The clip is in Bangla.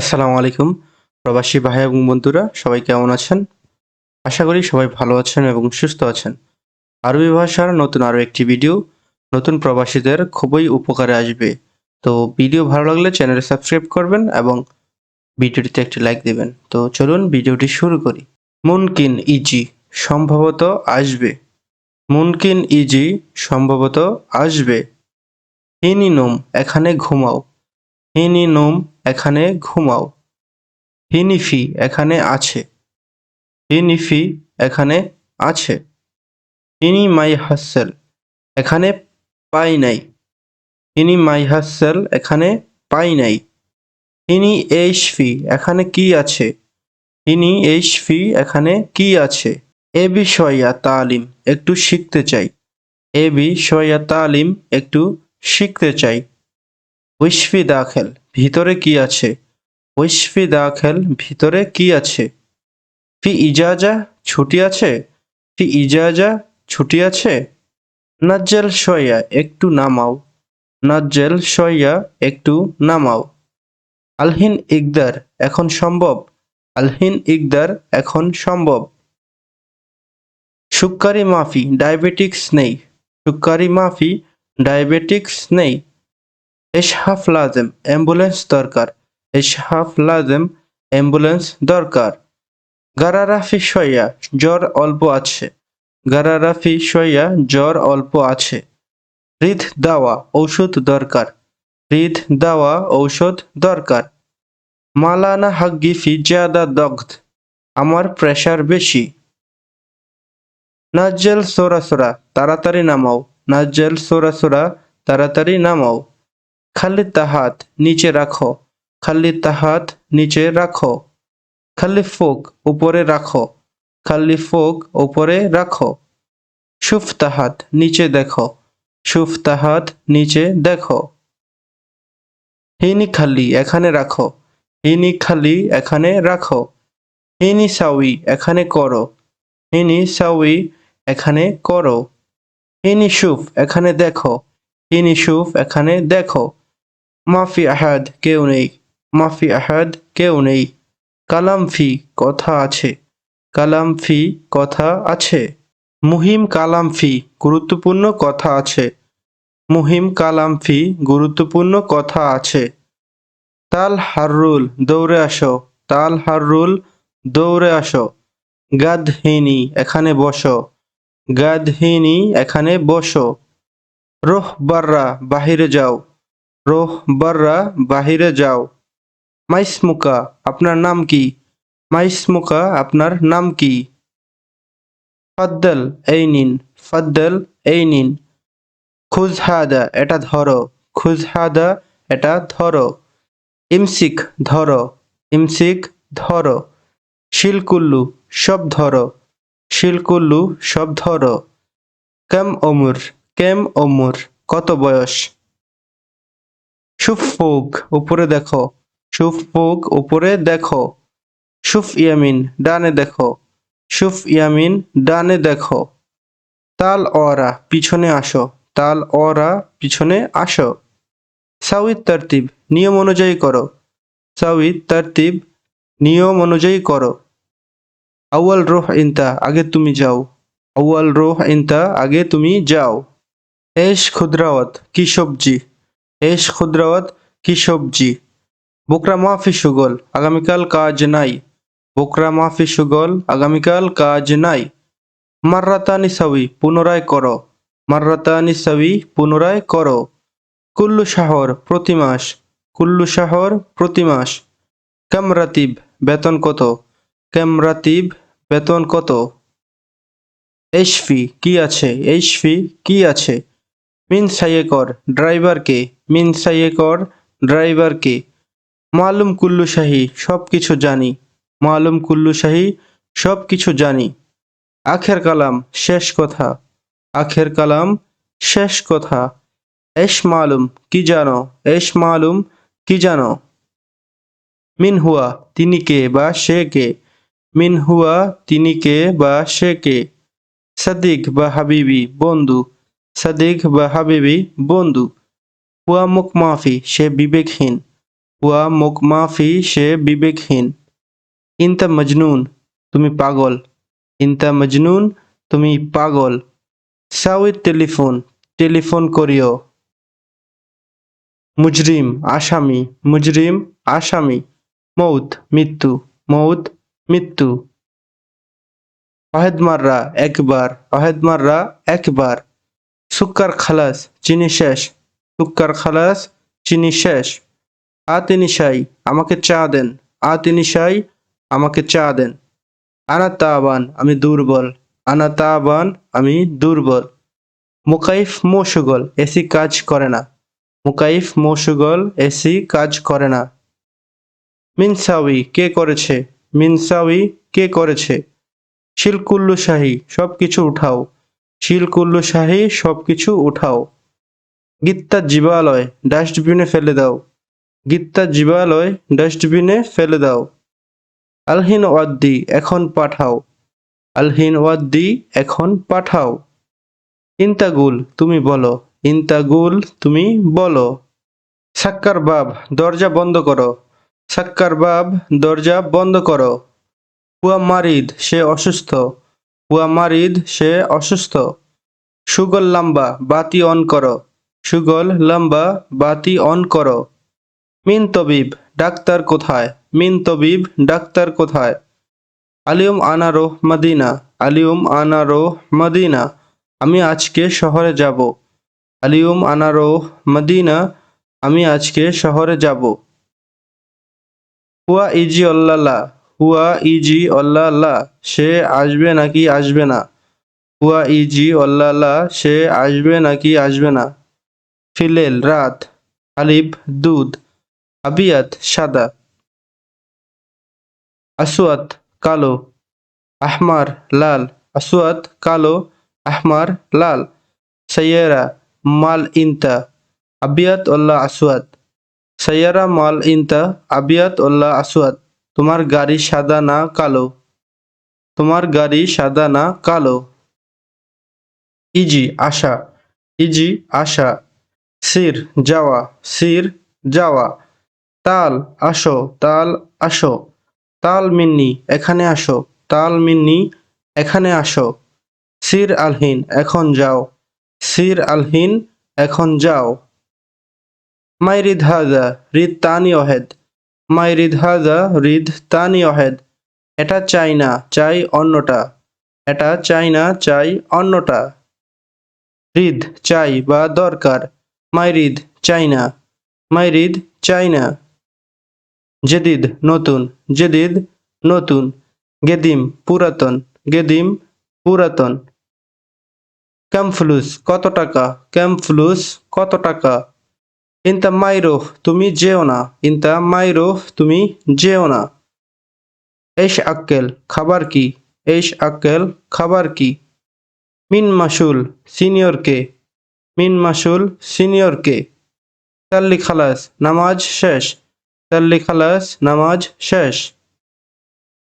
আসসালামু আলাইকুম, প্রবাসী ভাই এবং বন্ধুরা, সবাই কেমন আছেন? আশা করি সবাই ভালো আছেন এবং সুস্থ আছেন। আরবি ভাষার নতুন আরও একটি ভিডিও নতুন প্রবাসীদের খুবই উপকারে আসবে। তো ভিডিও ভালো লাগলে চ্যানেলে সাবস্ক্রাইব করবেন এবং ভিডিওটিতে একটি লাইক দিবেন। তো চলুন ভিডিওটি শুরু করি। মুনকিন ইজি সম্ভবত আসবে। মুনকিন ইজি সম্ভবত আসবে। হিনি নোম এখানে ঘুমাও। হিনি নোম এখানে ঘুমাও। হিনিফি এখানে আছে। হিনিফি এখানে আছে। হিনি মাই হাসেল এখানে পাই নাই। হিনি মাই হাসেল এখানে পাই নাই। হিনি এইশফি, এখানে কি আছে? হিনি এইশফি, এখানে কি আছে? এ বিষয়া তালিম, একটু শিখতে চাই। এ বিষয়া তালিম, একটু শিখতে চাই। ঐশফি দাখেল ভিতরে কি আছে? ঐশফি দাখেল ভিতরে কি আছে? ফি ইজাজা, ছুটি আছে? ফি ইজাজা, ছুটি আছে? নাজ্জেল সয়া একটু নামাও। নাজ্জেল সয়া একটু নামাও। আলহিন ইকদার, এখন সম্ভব। আলহিন ইকদার, এখন সম্ভব। সুক্কারি মাফি, ডায়াবেটিক্স নেই। সুক্কারি মাফি, ডায়াবেটিক্স নেই। এসহাফ লাজেম, অ্যাম্বুলেন্স দরকার। এসহাফ লাজেম, অ্যাম্বুলেন্স দরকার। গারারাফি সয়া জ্বর অল্প আছে। গারারাফি সয়া জ্বর অল্প আছে। হৃদ দাওয়া, ঔষধ দরকার। হৃদ দাওয়া, ঔষধ দরকার। মালানা হাগ্গিফি, জিয়াদা দগ্ধ আমার প্রেশার বেশি। নাজ্জেল সোরা সোরা, তাড়াতাড়ি নামাও। নাজ্জেল সোরা সোরা, তাড়াতাড়ি নামাও। খালি তাহাত নিচে রাখো। খালি তাহাত নিচে রাখো। খালি ফোক উপরে রাখো। খালি ফোক উপরে রাখো। সুফ তাহাত নিচে দেখো। সুফ তাহাত নিচে দেখো। হিনি খালি এখানে রাখো। হিনি খালি এখানে রাখো। হিনি সাউই এখানে করো। হিনি সাউই এখানে করো। হিনি সুফ এখানে দেখো। হিনি সুফ এখানে দেখো। মাফি আহাদ কেউ নেই। মাফি আহাদ কেউ নেই। কালাম ফি কথা আছে। কালাম ফি কথা আছে। মুহিম কালাম ফি গুরুত্বপূর্ণ কথা আছে। মুহিম কালাম ফি গুরুত্বপূর্ণ কথা আছে। তাল হাররুল, দৌড়ে আসো। তাল হাররুল, দৌড়ে আসো। গাদহিনী, এখানে বসো। গাদহিনী, এখানে বসো। রোহ বাররা বাহিরে যাও। রোহ বাররা বাহিরে যাও। মাইসমুকা, আপনার নাম কি? মাইসমুকা, আপনার নাম কি? ফাদ্দল, এই নিন। ফাদ্দল, এই নিন। খুজ হাদা এটা ধরো। খুজ হাদা এটা ধরো। ইমসিক ধরো। ইমসিক, ধরো। শিলকুল্লু, সব ধরো। শিলকুল্লু, সব ধরো। কেম অমুর কেম অমুর কত বয়স? সুফুক উপরে দেখো। সুফুক উপরে দেখো। সুফ ইয়ামিন, ডানে দেখো। সুফ ইয়ামিন, ডানে দেখো। তাল অরা, পিছনে আসো। তাল অরা, পিছনে আসো। সাউইদ তারতিব, নিয়ম অনুযায়ী করো। সাউইদ তারতিব, নিয়ম অনুযায়ী করো। আউয়াল রোহ ইনতা, আগে তুমি যাও। আউয়াল রোহ ইনতা, আগে তুমি যাও। এশ খুদ্রাওয়াত, কি সবজি? এশ খুদ্রাওয়াত কি সবজি বোকরা মাফি সুগল, আগামীকাল কাজ নাই। বোকরা মাফি সুগল, আগামীকাল কাজ নাই। মার্রাতানি সাউই পুনরায় করো। মার্রাতানি সাউই পুনরায় করো। কুল্লু শাহর প্রতি মাস, কুল্লু শাহর প্রতি মাস। কামরাতিব বেতন কত? ক্যামরাতিব বেতন কত? এইশফি কি আছে? এইশফি কি আছে? মিন সাইয়েকর, ড্রাইভারকে, মিন সাইয়েকর, ড্রাইভারকে। মালুম কুল্লু শাহী সব কিছু জানি। মালুম কুল্লু শাহী সব কিছু জানি। আখের কালাম, শেষ কথা। আখের কালাম, শেষ কথা। এশ মালুম, কি জানো? এশ মালুম, কি জানো? মিন হুয়া, তিনি কে বা সে কে? মিন হুয়া, তিনি কে বা সে কে? সাদিক বা হাবিবি, বন্ধু। সাদিক বা হাবিবি বন্ধু। হুয়া মুখ মাফি, সে বিবেকহীন। হুয়া মুকমাফি সে বিবেকহীন। ইনতা মজনুন, তুমি পাগল। ইনতা মজনুন, তুমি পাগল। সাউই টেলিফোন টেলিফোন করিও। মুজরিম, আসামি। মুজরিম, আসামি। মৌত, মৃত্যু। মৌত, মৃত্যু। অহেদ মাররা, একবার। অহেদ মাররা, একবার। সুক্কার খালাস, চিনি শেষ। সুক্কার খালাস, চিনি শেষ। আ তিনি সাই আমাকে চা দেন। আ তিনি সাই আমাকে চা দেন। আনা তাবান, আমি দুর্বল। আনা তাবান, আমি দুর্বল। মুকাইফ মৌসুগল, এসি কাজ করে না। মুকাইফ মৌসুগল, এসি কাজ করে না। মিনসাউই কে করেছে? মিনসাউই কে করেছে? শিলকুল্লু শাহী সব কিছু উঠাও। শিলকুল্লু শাহী সব কিছু উঠাও। গীতা জীবালয়, ডাস্টবিনে ফেলে দাও। গীতা জীবালয়, ডাস্টবিনে ফেলে দাও। আলহিন ওয়াদ্দি, এখন পাঠাও। আলহিন ওয়াদ্দি, এখন পাঠাও। ইন্তাগুল, তুমি বলো। ইন্তাগুল, তুমি বলো। সাক্কার বাব, দরজা বন্ধ করো। সাক্কার বাব, দরজা বন্ধ করো। হুয়া মারিদ, সে অসুস্থ। হুয়া মারিদ, সে অসুস্থ। সুগল লম্বা, বাতি অন করো। সুগল লম্বা, বাতি অন করো। মিন তবিব, ডাক্তার কোথায়? মিন তবিব, ডাক্তার কোথায়? আলিউম আনারো মদিনা, আলিউম আনারো মদিনা, আমি আজকে শহরে যাব। আলিউম আনারো মদিনা, আমি আজকে শহরে যাব। হুয়া ইজি অল্লাহ হুয়া ইজি অল্লাহ সে আসবে নাকি আসবে না? হুয়া ইজি অল্লাহ সে আসবে নাকি আসবে না? ফিলেল, রাত আলিব দুধ, আবিয়াত, সাদা। আসওয়াত, কালো। আহমার, লাল। আসওয়াত, কালো। আহমার, লাল। সৈয়রা মাল ইনতা। আবিয়াত উল্লাহ আসওয়াত। সৈয়রা মাল ইনতা। আবিয়াত উল্লাহ আসওয়াত। তোমার গাড়ি সাদা না কালো? তোমার গাড়ি সাদা না কালো? ইজি, আশা। ইজি, আশা। সির, যাওয়া। সির, যাওয়া। তাল, আসো। তাল আসো। তাল, মিন্নি, এখানে আসো। তাল, মিন্নি, এখানে আসো। সির, আলহিন, এখন যাও। সির, আলহিন, এখন যাও। মাইরিদ হাজা, রিদ তানি অহেদ মাইরিদ হাজা রিদ তানি অহেদ। এটা চাই না, চাই অন্যটা। এটা চাই না, চাই অন্যটা। রিদ চাই বা দরকার মাইরিদ চাই না মাইরিদ চাই না। জেদিদ নতুন জেদিদ নতুন, গেদিম পুরাতন গেদিম পুরাতন। ক্যাম্ফলুস কত টাকা, ক্যাম্ফলুস কত টাকা? ইনতা মাইরোহ তুমি যেও না। ইনতা মাইরোহ তুমি যেও না। এস আক্কেল, খাবার কি? এস আক্কেল, খাবার কি? মিন মাসুল, সিনিয়র কে? মিন মাসুল, সিনিয়র কে? তাল্লি খালাস, নামাজ শেষ। তাল্লি খালাস, নামাজ শেষ।